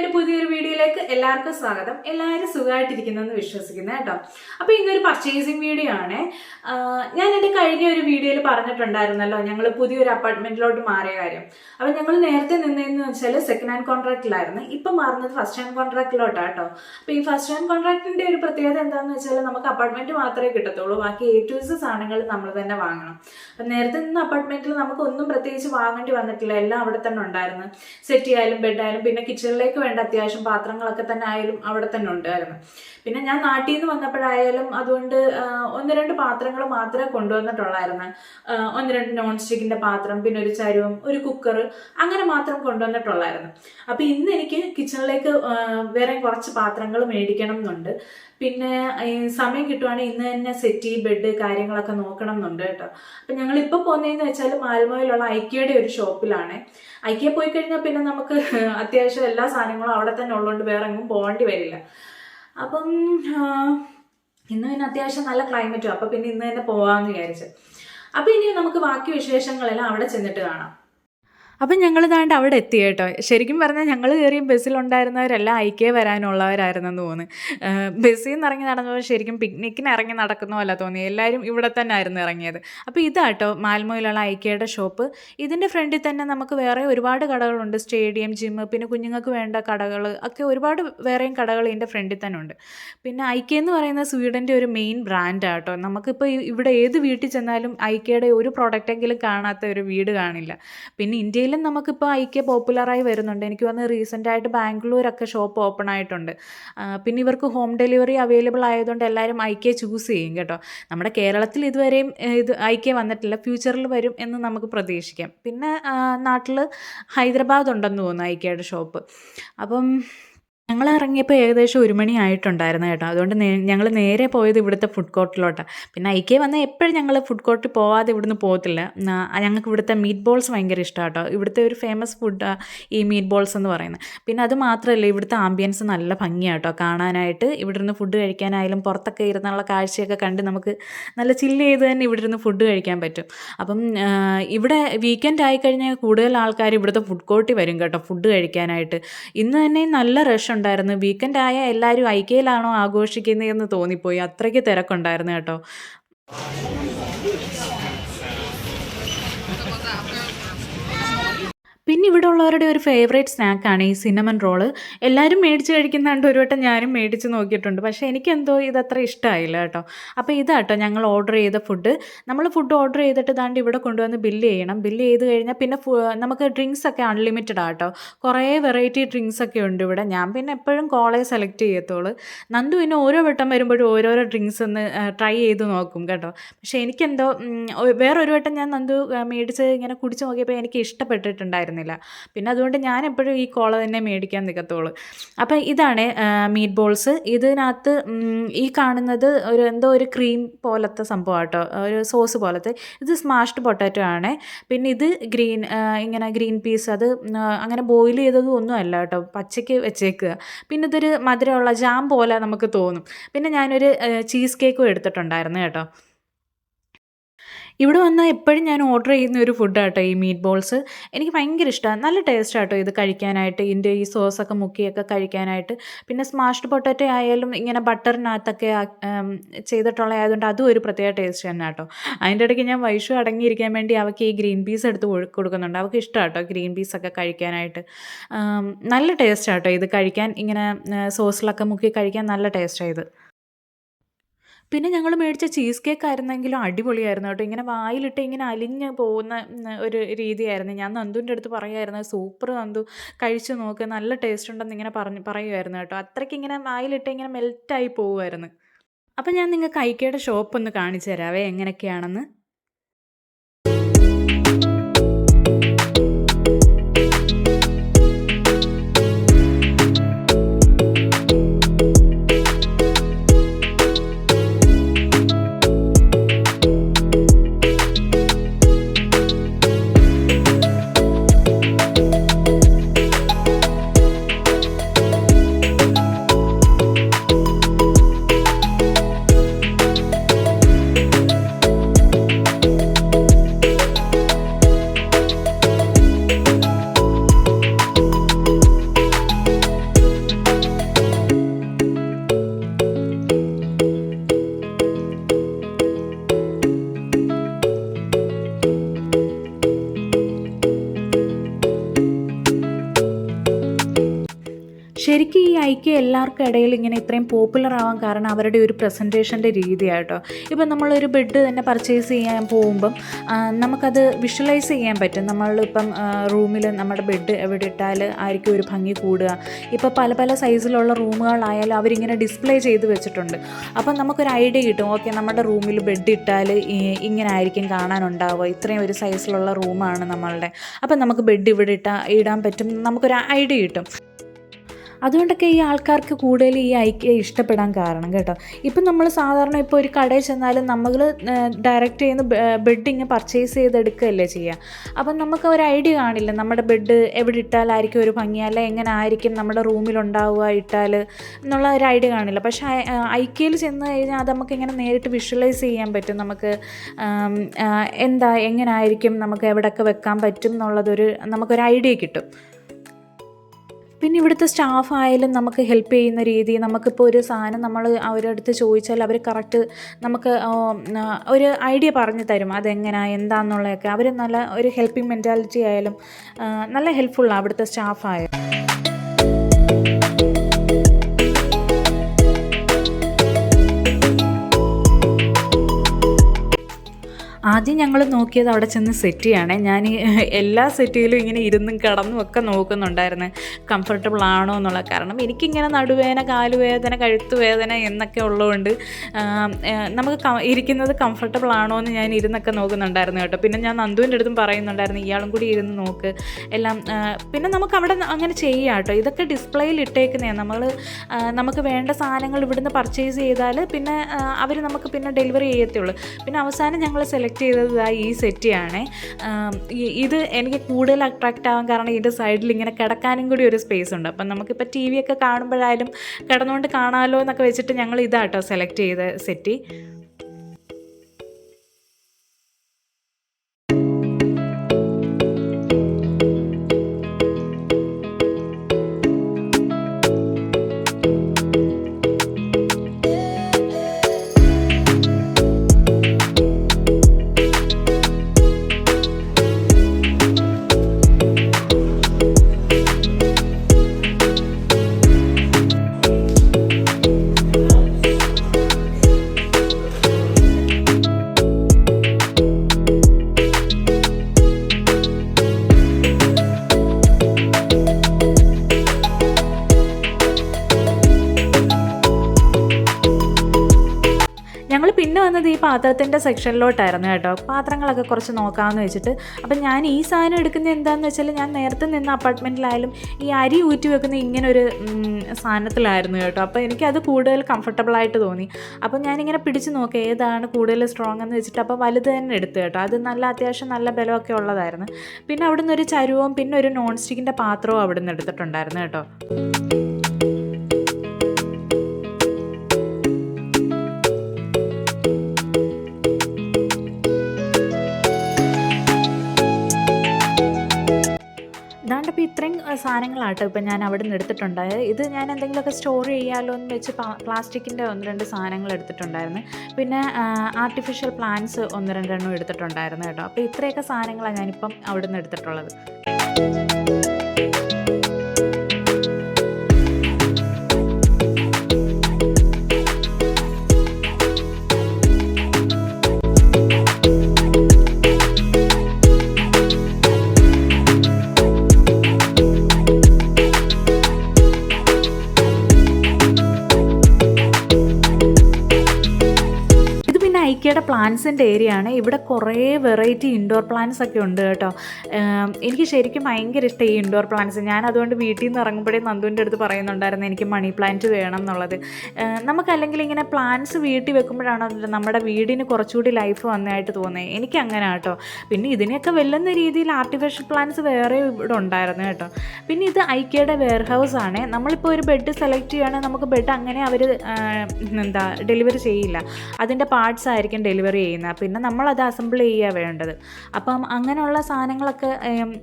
എന്റെ പുതിയൊരു വീഡിയോയിലേക്ക് എല്ലാവർക്കും സ്വാഗതം. എല്ലാവരും സുഖമായിട്ടിരിക്കുന്നെന്ന് വിശ്വസിക്കുന്നു കേട്ടോ. അപ്പോൾ ഇന്നൊരു പർച്ചേസിങ് വീഡിയോ ആണ്. ഞാൻ എന്റെ കഴിഞ്ഞ ഒരു വീഡിയോയിൽ പറഞ്ഞിട്ടുണ്ടായിരുന്നല്ലോ ഞങ്ങൾ പുതിയൊരു അപ്പാർട്ട്മെന്റിലോട്ട് മാറിയ കാര്യം. അപ്പോൾ ഞങ്ങൾ നേരത്തെ നിന്നതെന്ന് വെച്ചാൽ സെക്കൻഡ് ഹാൻഡ് കോൺട്രാക്റ്റിലായിരുന്നു ഇപ്പം മാറുന്നത് ഫസ്റ്റ് ഹാൻഡ് കോൺട്രാക്റ്റിലോട്ടാണ് കേട്ടോ. അപ്പോൾ ഈ ഫസ്റ്റ് ഹാൻഡ് കോൺട്രാക്റ്റിന്റെ ഒരു പ്രത്യേകത എന്താണെന്ന് വെച്ചാൽ നമുക്ക് അപ്പാർട്ട്മെന്റ് മാത്രമേ കിട്ടത്തുള്ളൂ. ബാക്കി എ ടു എസ് സാധനങ്ങൾ നമ്മൾ തന്നെ വാങ്ങണം. അപ്പം നേരത്തെ നിന്ന അപ്പാർട്ട്മെന്റിൽ നമുക്ക് ഒന്നും പ്രത്യേകിച്ച് വാങ്ങേണ്ടി വന്നിട്ടില്ല. എല്ലാം അവിടെ തന്നെ ഉണ്ടായിരുന്നു. സെറ്റ് ആയാലും ബെഡായാലും പിന്നെ കിച്ചണിലേക്ക് വേണ്ട അത്യാവശ്യം പാത്രങ്ങളൊക്കെ തന്നെ ആയാലും അവിടെ തന്നെ ഉണ്ടായിരുന്നു. പിന്നെ ഞാൻ നാട്ടിൽ നിന്ന് വന്നപ്പോഴായാലും അതുകൊണ്ട് ഒന്ന് രണ്ട് പാത്രങ്ങൾ മാത്രമേ കൊണ്ടുവന്നിട്ടുള്ളായിരുന്നു. ഒന്ന് രണ്ട് നോൺ സ്റ്റിക്കിന്റെ പാത്രം പിന്നെ ഒരു ചരുവം ഒരു കുക്കർ അങ്ങനെ മാത്രം കൊണ്ടുവന്നിട്ടുള്ളായിരുന്നു. അപ്പൊ ഇന്ന് എനിക്ക് കിച്ചണിലേക്ക് വേറെ കുറച്ച് പാത്രങ്ങൾ മേടിക്കണം എന്നുണ്ട്. പിന്നെ സമയം കിട്ടുവാണെങ്കിൽ ഇന്ന് തന്നെ സെറ്റി ബെഡ് കാര്യങ്ങളൊക്കെ നോക്കണം എന്നുണ്ട് കേട്ടോ. അപ്പം ഞങ്ങൾ ഇപ്പോൾ പോകുന്നതെന്ന് വെച്ചാൽ മാൽമോയിലുള്ള ഐക്യയുടെ ഒരു ഷോപ്പിലാണ് ഐക്യ പോയി കഴിഞ്ഞാൽ പിന്നെ നമുക്ക് അത്യാവശ്യം എല്ലാ സാധനങ്ങളും അവിടെ തന്നെ ഉള്ളതുകൊണ്ട് വേറെ എങ്ങും പോകേണ്ടി വരില്ല. അപ്പം ഇന്ന് പിന്നെ അത്യാവശ്യം നല്ല ക്ലൈമറ്റും അപ്പം പിന്നെ ഇന്ന് തന്നെ പോകാമെന്ന് വിചാരിച്ചു. അപ്പം ഇനി നമുക്ക് ബാക്കി വിശേഷങ്ങളെല്ലാം അവിടെ ചെന്നിട്ട് കാണാം. അപ്പം ഞങ്ങൾ ഇതാണ്ട് അവിടെ എത്തി കേട്ടോ. ശരിക്കും പറഞ്ഞാൽ ഞങ്ങൾ കയറിയ ബസ്സിലുണ്ടായിരുന്നവരെല്ലാം ഐക്യ വരാനുള്ളവരായിരുന്നെന്ന് തോന്നുന്നു. ബസ്സിൽ നിന്ന് ഇറങ്ങി നടന്നപ്പോൾ ശരിക്കും പിക്നിക്കിന് ഇറങ്ങി നടക്കുന്ന പോലെ തോന്നി. എല്ലാവരും ഇവിടെ തന്നെ ആയിരുന്നു ഇറങ്ങിയത്. അപ്പോൾ ഇതാട്ടോ മാൽമോയിലുള്ള ഐക്യയുടെ ഷോപ്പ്. ഇതിന്റെ ഫ്രണ്ടിൽ തന്നെ നമുക്ക് വേറെ ഒരുപാട് കടകളുണ്ട്. സ്റ്റേഡിയം ജിമ്മ് പിന്നെ കുഞ്ഞുങ്ങൾക്ക് വേണ്ട കടകൾ ഒക്കെ ഒരുപാട് വേറെയും കടകൾ ഇതിന്റെ ഫ്രണ്ടിൽ തന്നെ ഉണ്ട്. പിന്നെ ഐക്യ എന്ന് പറയുന്ന സ്വീഡന്റെ ഒരു മെയിൻ ബ്രാൻഡാണ് കേട്ടോ നമുക്കിപ്പോൾ ഇവിടെ ഏത് വീട്ടിൽ ചെന്നാലും ഐക്യയുടെ ഒരു പ്രോഡക്റ്റെങ്കിലും കാണാത്ത ഒരു വീട് കാണില്ല. പിന്നെ ഇന്ത്യയിലും നമുക്കിപ്പോൾ ഐക്യ പോപ്പുലറായി വരുന്നുണ്ട്. എനിക്ക് വന്ന് റീസെന്റായിട്ട് ബാംഗ്ലൂരൊക്കെ ഷോപ്പ് ഓപ്പൺ ആയിട്ടുണ്ട്. പിന്നെ ഇവർക്ക് ഹോം ഡെലിവറി അവൈലബിൾ ആയതുകൊണ്ട് എല്ലാവരും ഐക്യ ചൂസ് ചെയ്യും കേട്ടോ. നമ്മുടെ കേരളത്തിൽ ഇതുവരെയും ഇത് ഐക്യ വന്നിട്ടില്ല. ഫ്യൂച്ചറിൽ വരും എന്ന് നമുക്ക് പ്രതീക്ഷിക്കാം. പിന്നെ നാട്ടിൽ ഹൈദരാബാദ് ഉണ്ടെന്ന് തോന്നുന്നു ഐക്യയുടെ ഷോപ്പ് അപ്പം ഞങ്ങൾ ഇറങ്ങിയപ്പോൾ ഏകദേശം ഒരു മണി ആയിട്ടുണ്ടായിരുന്നു കേട്ടോ. അതുകൊണ്ട് ഞങ്ങൾ നേരെ പോയത് ഇവിടുത്തെ ഫുഡ് കോർട്ടിലോട്ടാണ് പിന്നെ ഐക്യ വന്ന എപ്പോഴും ഞങ്ങൾ ഫുഡ് കോർട്ടിൽ പോവാതെ ഇവിടുന്ന് പോകത്തില്ല. ഞങ്ങൾക്ക് ഇവിടുത്തെ മീറ്റ് ബോൾസ് ഭയങ്കര ഇഷ്ടമാണ് കേട്ടോ. ഇവിടുത്തെ ഒരു ഫേമസ് ഫുഡാണ് ഈ മീറ്റ് ബോൾസ് എന്ന് പറയുന്നത്. പിന്നെ അത് മാത്രമല്ല ഇവിടുത്തെ ആംബിയൻസ് നല്ല ഭംഗിയാണ് കേട്ടോ. കാണാനായിട്ട് ഇവിടുന്ന് ഫുഡ് കഴിക്കാനായാലും പുറത്തൊക്കെ ഇരുന്നുള്ള കാഴ്ചയൊക്കെ കണ്ട് നമുക്ക് നല്ല ചില്ല് ചെയ്ത് തന്നെ ഇവിടുന്ന് ഫുഡ് കഴിക്കാൻ പറ്റും. അപ്പം ഇവിടെ വീക്കെൻഡ് ആയിക്കഴിഞ്ഞാൽ കൂടുതൽ ആൾക്കാർ ഇവിടുത്തെ ഫുഡ് കോർട്ടിൽ വരും കേട്ടോ ഫുഡ് കഴിക്കാനായിട്ട്. ഇന്ന് തന്നെ നല്ല റഷ് ഉണ്ടായിരുന്നു വീക്കെൻഡ് ആയ എല്ലാവരും ഐക്യയിലാണോ ആഘോഷിക്കുന്നതെന്ന് തോന്നിപ്പോയി. അത്രയ്ക്ക് തിരക്കുണ്ടായിരുന്നു കേട്ടോ. പിന്നെ ഇവിടെ ഉള്ളവരുടെ ഒരു ഫേവറേറ്റ് സ്നാക്കാണ് ഈ സിനമൻ റോൾ എല്ലാവരും മേടിച്ച് കഴിക്കുന്നുണ്ട് ഒരു വട്ടം ഞാനും മേടിച്ച് നോക്കിയിട്ടുണ്ട്. പക്ഷേ എനിക്കെന്തോ ഇതത്ര ഇഷ്ടമായില്ല കേട്ടോ. അപ്പോൾ ഇതാട്ടോ ഞങ്ങൾ ഓർഡർ ചെയ്ത ഫുഡ് നമ്മൾ ഫുഡ് ഓർഡർ ചെയ്തിട്ട് ദാണ്ട് ഇവിടെ കൊണ്ടുവന്ന് ബില്ല് ചെയ്യണം. ബില്ല് ചെയ്ത് കഴിഞ്ഞാൽ പിന്നെ നമുക്ക് ഡ്രിങ്ക്സ് ഒക്കെ അൺലിമിറ്റഡ് ആട്ടോ കുറേ വെറൈറ്റി ഡ്രിങ്ക്സ് ഒക്കെ ഉണ്ട് ഇവിടെ. ഞാൻ പിന്നെ എപ്പോഴും കോളേജ് സെലക്ട് ചെയ്യത്തോളൂ നന്ദു പിന്നെ ഓരോ വട്ടം വരുമ്പോഴും ഓരോരോ ഡ്രിങ്ക്സ് ഒന്ന് ട്രൈ ചെയ്ത് നോക്കും കേട്ടോ. പക്ഷേ എനിക്കെന്തോ വേറൊരു വട്ടം ഞാൻ നന്ദു മേടിച്ച് ഇങ്ങനെ കുടിച്ച് നോക്കിയപ്പോൾ എനിക്ക് ഇഷ്ടപ്പെട്ടിട്ടുണ്ടായിരുന്നില്ല. പിന്നെ അതുകൊണ്ട് ഞാൻ എപ്പോഴും ഈ കോള തന്നെ മേടിക്കാൻ നിൽക്കത്തുള്ളൂ അപ്പം ഇതാണ് മീറ്റ് ബോൾസ് ഇതിനകത്ത് ഈ കാണുന്നത് ഒരു എന്തോ ഒരു ക്രീം പോലത്തെ സംഭവം കേട്ടോ ഒരു സോസ് പോലത്തെ. ഇത് സ്മാഷ്ഡ് പൊട്ടാറ്റോ ആണ്. പിന്നെ ഇത് ഗ്രീൻ ഇങ്ങനെ ഗ്രീൻ പീസ് അത് അങ്ങനെ ബോയിൽ ചെയ്തതും ഒന്നും അല്ല കേട്ടോ. പച്ചയ്ക്ക് വെച്ചേക്കുക. പിന്നെ ഇതൊരു മധുരമുള്ള ജാം പോലെ നമുക്ക് തോന്നും. പിന്നെ ഞാനൊരു ചീസ് കേക്കും എടുത്തിട്ടുണ്ടായിരുന്നു കേട്ടോ. ഇവിടെ വന്നാൽ എപ്പോഴും ഞാൻ ഓർഡർ ചെയ്യുന്ന ഒരു ഫുഡാട്ടോ ഈ മീറ്റ് ബോൾസ് എനിക്ക് ഭയങ്കര ഇഷ്ടമാണ് നല്ല ടേസ്റ്റ് ആട്ടോ ഇത് കഴിക്കാനായിട്ട്. ഇതിന്റെ ഈ സോസൊക്കെ മുക്കിയൊക്കെ കഴിക്കാനായിട്ട്. പിന്നെ സ്മാഷ്ഡ് പൊട്ടാറ്റോ ആയാലും ഇങ്ങനെ ബട്ടറിനകത്തൊക്കെ ചെയ്തിട്ടുള്ള ആയതുകൊണ്ട് അതും ഒരു പ്രത്യേക ടേസ്റ്റ് തന്നെ കേട്ടോ അതിന്റെ ഇടയ്ക്ക് ഞാൻ വൈഷു അടങ്ങിയിരിക്കാൻ വേണ്ടി അവൾക്ക് ഈ ഗ്രീൻ പീസ് എടുത്ത് കൊടു- കൊടുക്കുന്നുണ്ട്. അവൾക്ക് ഇഷ്ടമാട്ടോ ഗ്രീൻ പീസൊക്കെ കഴിക്കാനായിട്ട്. നല്ല ടേസ്റ്റ് ആട്ടോ ഇത് കഴിക്കാൻ. ഇങ്ങനെ സോസിലൊക്കെ മുക്കി കഴിക്കാൻ നല്ല ടേസ്റ്റാണ് ഇത്. പിന്നെ ഞങ്ങൾ മേടിച്ച ചീസ് കേക്ക് ആയിരുന്നെങ്കിലും അടിപൊളിയായിരുന്നു കേട്ടോ. ഇങ്ങനെ വായിലിട്ട് ഇങ്ങനെ അലിഞ്ഞ് പോകുന്ന ഒരു രീതിയായിരുന്നു. ഞാൻ നന്ദുവിന്റെ അടുത്ത് പറയുമായിരുന്നു സൂപ്പർ നന്ദു കഴിച്ചു നോക്ക് നല്ല ടേസ്റ്റ് ഉണ്ടെന്ന് ഇങ്ങനെ പറഞ്ഞ് പറയുമായിരുന്നു കേട്ടോ. അത്രയ്ക്ക് ഇങ്ങനെ വായിലിട്ട് ഇങ്ങനെ മെൽറ്റായി പോകുമായിരുന്നു അപ്പം ഞാൻ നിങ്ങൾക്ക് ഐക്കയുടെ ഷോപ്പ് ഒന്ന് കാണിച്ചു തരാവേ എങ്ങനെയൊക്കെയാണെന്ന്. ശരിക്കും എല്ലാവർക്കും ഇടയിൽ ഇങ്ങനെ ഇത്രയും പോപ്പുലർ ആവാൻ കാരണം അവരുടെ ഒരു പ്രസന്റേഷന്റെ രീതിയാട്ടോ. ഇപ്പം നമ്മളൊരു ബെഡ് തന്നെ പർച്ചേസ് ചെയ്യാൻ പോകുമ്പം നമുക്കത് വിഷ്വലൈസ് ചെയ്യാൻ പറ്റും. നമ്മളിപ്പം റൂമിൽ നമ്മുടെ ബെഡ് എവിടെ ഇട്ടാൽ ആയിരിക്കും ഒരു ഭംഗി കൂടുക. ഇപ്പോൾ പല പല സൈസിലുള്ള റൂമുകളായാലും അവരിങ്ങനെ ഡിസ്പ്ലേ ചെയ്ത് വെച്ചിട്ടുണ്ട്. അപ്പം നമുക്കൊരു ഐഡിയ കിട്ടും. ഓക്കെ നമ്മുടെ റൂമിൽ ബെഡ് ഇട്ടാൽ ഇങ്ങനെ ആയിരിക്കും കാണാനുണ്ടാവുക. ഇത്രയും ഒരു സൈസിലുള്ള റൂമാണ് നമ്മളുടെ. അപ്പം നമുക്ക് ബെഡ് ഇവിടെ ഇട്ടാൽ ഇടാൻ പറ്റും. നമുക്കൊരു ഐഡിയ കിട്ടും. അതുകൊണ്ടൊക്കെ ഈ ആൾക്കാർക്ക് കൂടുതൽ ഈ ഐക്യ ഇഷ്ടപ്പെടാൻ കാരണം കേട്ടോ. ഇപ്പം നമ്മൾ സാധാരണ ഇപ്പോൾ ഒരു കടയിൽ ചെന്നാലും നമ്മൾ ഡയറക്റ്റ് ചെയ്യുന്ന ബെഡ് പർച്ചേസ് ചെയ്തെടുക്കുകയല്ലേ ചെയ്യുക. അപ്പം നമുക്ക് ഒരു ഐഡിയ കാണില്ല നമ്മുടെ ബെഡ് എവിടെ ഇട്ടാലായിരിക്കും ഒരു ഭംഗി അല്ല എങ്ങനെ ആയിരിക്കും നമ്മുടെ റൂമിലുണ്ടാവുക ഇട്ടാൽ എന്നുള്ള ഒരു ഐഡിയ കാണില്ല. പക്ഷേ ഐക്യയിൽ ചെന്ന് കഴിഞ്ഞാൽ അത് നമുക്ക് ഇങ്ങനെ നേരിട്ട് വിഷ്വലൈസ് ചെയ്യാൻ പറ്റും. നമുക്ക് എന്താ എങ്ങനെ ആയിരിക്കും നമുക്ക് എവിടെയൊക്കെ വെക്കാൻ പറ്റും എന്നുള്ളതൊരു നമുക്കൊരു ഐഡിയ കിട്ടും. പിന്നെ ഇവിടുത്തെ സ്റ്റാഫ് ആയാലും നമുക്ക് ഹെൽപ്പ് ചെയ്യുന്ന രീതി നമുക്കിപ്പോൾ ഒരു സാധനം നമ്മൾ അവരുടെ അടുത്ത് ചോദിച്ചാൽ അവർ കറക്റ്റ് നമുക്ക് ഒരു ഐഡിയ പറഞ്ഞു തരും. അതെങ്ങനെ എന്താണെന്നുള്ളതൊക്കെ അവർ നല്ല ഒരു ഹെൽപ്പിംഗ് മെന്റാലിറ്റി ആയാലും നല്ല ഹെൽപ്ഫുള്ളാണ് അവിടുത്തെ സ്റ്റാഫ് ആദ്യം ഞങ്ങൾ നോക്കിയത് അവിടെ ചെന്ന് സെറ്റ് ചെയ്യണേ ഞാൻ എല്ലാ സെറ്റിയിലും ഇങ്ങനെ ഇരുന്നും കിടന്നും ഒക്കെ നോക്കുന്നുണ്ടായിരുന്നു. കംഫർട്ടബിൾ ആണോ എന്നുള്ള കാരണം എനിക്കിങ്ങനെ നടുവേദന കാലുവേദന കഴുത്തുവേദന എന്നൊക്കെ ഉള്ളതുകൊണ്ട് നമുക്ക് ഇരിക്കുന്നത് കംഫർട്ടബിൾ ആണോ എന്ന് ഞാൻ ഇരുന്നൊക്കെ നോക്കുന്നുണ്ടായിരുന്നു കേട്ടോ. പിന്നെ ഞാൻ നന്ദുവിന്റെ അടുത്തും പറയുന്നുണ്ടായിരുന്നു ഇയാളും കൂടി ഇരുന്ന് നോക്ക്. എല്ലാം പിന്നെ നമുക്ക് അവിടെ അങ്ങനെ ചെയ്യാം കേട്ടോ. ഇതൊക്കെ ഡിസ്പ്ലേയിൽ ഇട്ടേക്കുന്നതാണ്. നമ്മൾ നമുക്ക് വേണ്ട സാധനങ്ങൾ ഇവിടുന്ന് പർച്ചേസ് ചെയ്താൽ പിന്നെ അവർ നമുക്ക് പിന്നെ ഡെലിവറി ചെയ്യത്തുള്ളൂ പിന്നെ അവസാനം ഞങ്ങൾ സെലക്ട് ചെയ്തത് ദാ ഈ സെറ്റിയാണ് ഇത് എനിക്ക് കൂടുതൽ അട്രാക്റ്റ് ആവാൻ കാരണം ഇതിന്റെ സൈഡിൽ ഇങ്ങനെ കിടക്കാനും കൂടി ഒരു സ്പേസ് ഉണ്ട്. അപ്പം നമുക്കിപ്പോൾ ടി വി ഒക്കെ കാണുമ്പോഴായാലും കിടന്നുകൊണ്ട് കാണാമല്ലോ എന്നൊക്കെ വെച്ചിട്ട് ഞങ്ങൾ ഇതാട്ടോ സെലക്ട് ചെയ്ത സെറ്റി ഈ പാത്രത്തിന്റെ സെക്ഷനിലോട്ടായിരുന്നു കേട്ടോ. പാത്രങ്ങളൊക്കെ കുറച്ച് നോക്കാമെന്ന് വെച്ചിട്ട്. അപ്പം ഞാൻ ഈ സാധനം എടുക്കുന്നത് എന്താണെന്ന് വെച്ചാൽ ഞാൻ നേരത്തെ നിന്ന അപ്പാർട്ട്മെന്റിലായാലും ഈ അരി ഊറ്റി വെക്കുന്ന ഇങ്ങനെ ഒരു സാധനത്തിലായിരുന്നു കേട്ടോ. അപ്പോൾ എനിക്കത് കൂടുതൽ കംഫർട്ടബിളായിട്ട് തോന്നി. അപ്പം ഞാനിങ്ങനെ പിടിച്ച് നോക്കി ഏതാണ് കൂടുതൽ സ്ട്രോങ് എന്ന് വെച്ചിട്ട് അപ്പോൾ വലുത് തന്നെ എടുത്തു കേട്ടോ. അത് നല്ല അത്യാവശ്യം നല്ല ബലമൊക്കെ ഉള്ളതായിരുന്നു. പിന്നെ അവിടുന്ന് ഒരു ചരുവവും പിന്നെ ഒരു നോൺ സ്റ്റിക്കിന്റെ പാത്രവും അവിടുന്ന് എടുത്തിട്ടുണ്ടായിരുന്നു കേട്ടോ. സാധനങ്ങളാട്ടോ ഇപ്പം ഞാൻ അവിടെ നിന്ന് എടുത്തിട്ടുണ്ടായത്. ഇത് ഞാൻ എന്തെങ്കിലുമൊക്കെ സ്റ്റോർ ചെയ്യാമല്ലോ എന്ന് വെച്ച് പ്ലാസ്റ്റിക്കിന്റെ ഒന്ന് രണ്ട് സാധനങ്ങൾ എടുത്തിട്ടുണ്ടായിരുന്നു. പിന്നെ ആർട്ടിഫിഷ്യൽ പ്ലാന്റ്സ് ഒന്ന് രണ്ടെണ്ണം എടുത്തിട്ടുണ്ടായിരുന്നു കേട്ടോ. അപ്പോൾ ഇത്രയൊക്കെ സാധനങ്ങളാണ് ഞാനിപ്പം അവിടെ നിന്ന് എടുത്തിട്ടുള്ളത്. ഐക്യയുടെ പ്ലാന്റ്സിന്റെ ഏരിയ ആണ് ഇവിടെ കുറേ വെറൈറ്റി ഇൻഡോർ പ്ലാന്റ്സ് ഒക്കെ ഉണ്ട് കേട്ടോ. എനിക്ക് ശരിക്കും ഭയങ്കര ഇഷ്ടം ഈ ഇൻഡോർ പ്ലാന്റ്സ്. ഞാൻ അതുകൊണ്ട് വീട്ടിൽ നിന്ന് ഇറങ്ങുമ്പോഴേ നന്ദുവിന്റെ അടുത്ത് പറയുന്നുണ്ടായിരുന്നു എനിക്ക് മണി പ്ലാന്റ് വേണം എന്നുള്ളത്. നമുക്കല്ലെങ്കിൽ ഇങ്ങനെ പ്ലാന്റ്സ് വീട്ടിൽ വെക്കുമ്പോഴാണ് നമ്മുടെ വീടിന് കുറച്ചുകൂടി ലൈഫ് വന്നതായിട്ട് തോന്നുന്നത് എനിക്ക് അങ്ങനെ കേട്ടോ. പിന്നെ ഇതിനെയൊക്കെ വെല്ലുന്ന രീതിയിൽ ആർട്ടിഫിഷ്യൽ പ്ലാന്റ്സ് വേറെ ഇവിടെ ഉണ്ടായിരുന്നു കേട്ടോ. പിന്നെ ഇത് ഐക്യയുടെ വെയർ ഹൗസ് ആണ്. നമ്മളിപ്പോൾ ഒരു ബെഡ് സെലക്ട് ചെയ്യുകയാണെങ്കിൽ നമുക്ക് ബെഡ് അങ്ങനെ അവർ എന്താ ഡെലിവറി ചെയ്യില്ല. അതിന്റെ പാർട്സ് ആയിരിക്കും. ആയിരിക്കും ഡെലിവറി ചെയ്യുന്നത്. പിന്നെ നമ്മളത് അസംബിൾ ചെയ്യുക വേണ്ടത്. അപ്പം അങ്ങനെയുള്ള സാധനങ്ങളൊക്കെ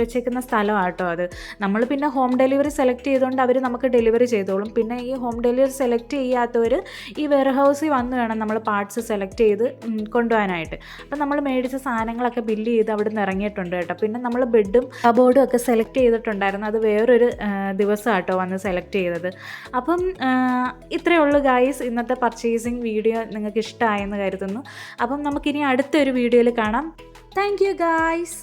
വെച്ചേക്കുന്ന സ്ഥലമാട്ടോ അത്. നമ്മൾ പിന്നെ ഹോം ഡെലിവറി സെലക്ട് ചെയ്തുകൊണ്ട് അവർ നമുക്ക് ഡെലിവറി ചെയ്തോളും. പിന്നെ ഈ ഹോം ഡെലിവറി സെലക്ട് ചെയ്യാത്തവർ ഈ വെയർ ഹൗസിൽ വന്ന് വേണം നമ്മൾ പാർട്സ് സെലക്ട് ചെയ്ത് കൊണ്ടുപോകാനായിട്ട്. അപ്പം നമ്മൾ മേടിച്ച സാധനങ്ങളൊക്കെ ബില്ല് ചെയ്ത് അവിടെ നിന്ന് ഇറങ്ങിയിട്ടുണ്ട് കേട്ടോ. പിന്നെ നമ്മൾ ബെഡും കബോർഡും ഒക്കെ സെലക്ട് ചെയ്തിട്ടുണ്ടായിരുന്നു. അത് വേറൊരു ദിവസം കേട്ടോ വന്ന് സെലക്ട് ചെയ്തത്. അപ്പം ഇത്രയേ ഉള്ളൂ ഗായ്സ്. ഇന്നത്തെ പർച്ചേസിങ് വീഡിയോ നിങ്ങൾക്ക് ഇഷ്ടമായെന്ന് കരുതുന്നു. അപ്പം നമുക്കിനി അടുത്തൊരു വീഡിയോയിൽ കാണാം. Thank you guys